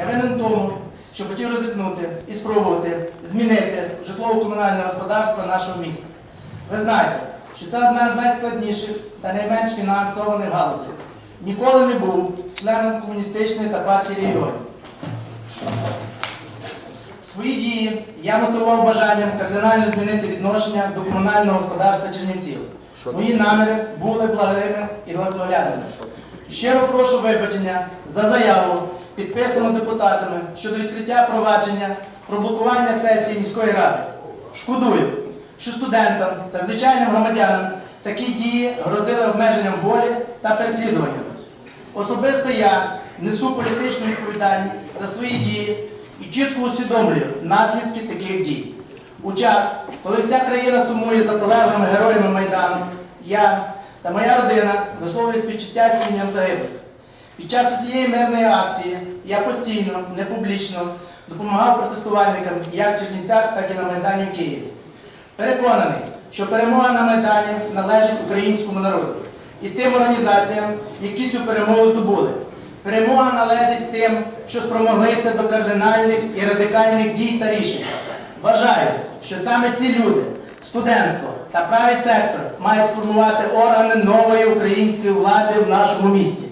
Я винен тому, що хотів ризикнути і спробувати змінити житлово-комунальне господарство нашого міста. Ви знаєте, що це одна з найскладніших та найменш фінансованих галузей. Ніколи не був членом комуністичної та партії регіонів. Свої дії я мотивував бажанням кардинально змінити відношення до комунального господарства Чернівців. Мої наміри були благими і легковоляними. Щиро прошу вибачення за заяву, підписану депутатами щодо відкриття провадження про блокування сесії міської ради. Шкодую, що студентам та звичайним громадянам такі дії грозили обмеженням волі та переслідуванням. Особисто я несу політичну відповідальність за свої дії і чітко усвідомлюю наслідки таких дій. У час, коли вся країна сумує за полеглими героями Майдану, я та моя родина висловлюю співчуття сім'ям загиблих. Під час усієї мирної акції я постійно, не публічно допомагав протестувальникам як в Чернівцях, так і на Майдані в Києві. Переконаний, що перемога на Майдані належить українському народу і тим організаціям, які цю перемогу здобули. Перемога належить тим, що спромоглися до кардинальних і радикальних дій та рішень. Вважаю, що саме ці люди, студентство та правий сектор мають формувати органи нової української влади в нашому місті.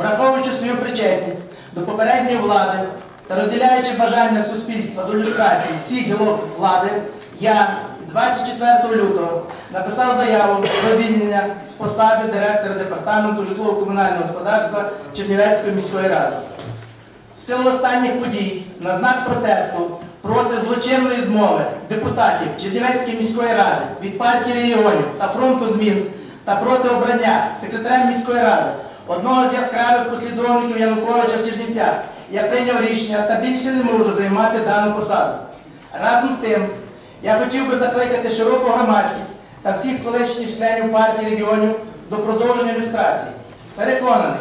Враховуючи свою причетність до попередньої влади та розділяючи бажання суспільства до люстрації всіх гілок влади, я 24 лютого написав заяву про звільнення з посади директора департаменту житлово-комунального господарства Чернівецької міської ради. В силу останніх подій на знак протесту проти злочинної змови депутатів Чернівецької міської ради від партії регіонів та фронту змін та проти обрання секретарем міської ради одного з яскравих послідовників Януковича в Чернівцях я прийняв рішення та більше не можу займати дану посаду. Разом з тим, я хотів би закликати широку громадськість та всіх колишніх членів партії регіонів до продовження ілюстрації. Переконаний,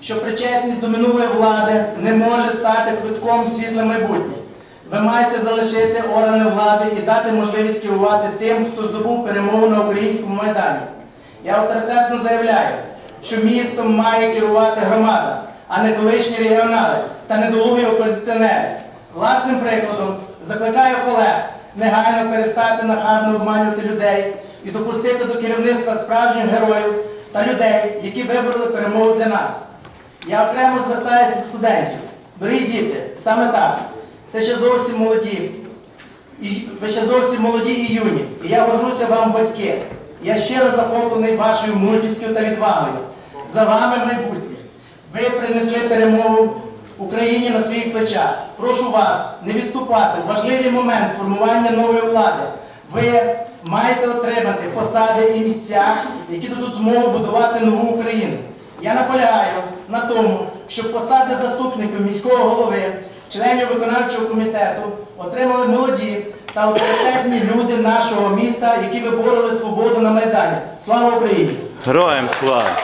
що причетність до минулої влади не може стати квитком світле майбутнє. Ви маєте залишити органи влади і дати можливість керувати тим, хто здобув перемогу на українському майдані. Я авторитетно заявляю, що містом має керувати громада, а не колишні регіонали та недолугі опозиціонери. Власним прикладом закликаю колег негайно перестати нахабно обманювати людей і допустити до керівництва справжніх героїв та людей, які вибороли перемогу для нас. Я окремо звертаюся до студентів. Дорогі діти, саме так. Це ще зовсім молоді. І ви ще зовсім молоді і юні. І я горжуся вам, батьки. Я щиро захоплений вашою мужністю та відвагою. За вами майбутнє. Ви принесли перемогу Україні на своїх плечах. Прошу вас не відступати в важливий момент формування нової влади. Ви маєте отримати посади і місця, які дадуть змогу будувати нову Україну. Я наполягаю на тому, щоб посади заступників міського голови, членів виконавчого комітету отримали молоді та авторитетні люди нашого міста, які вибороли свободу на Майдані. Слава Україні! Героям слава!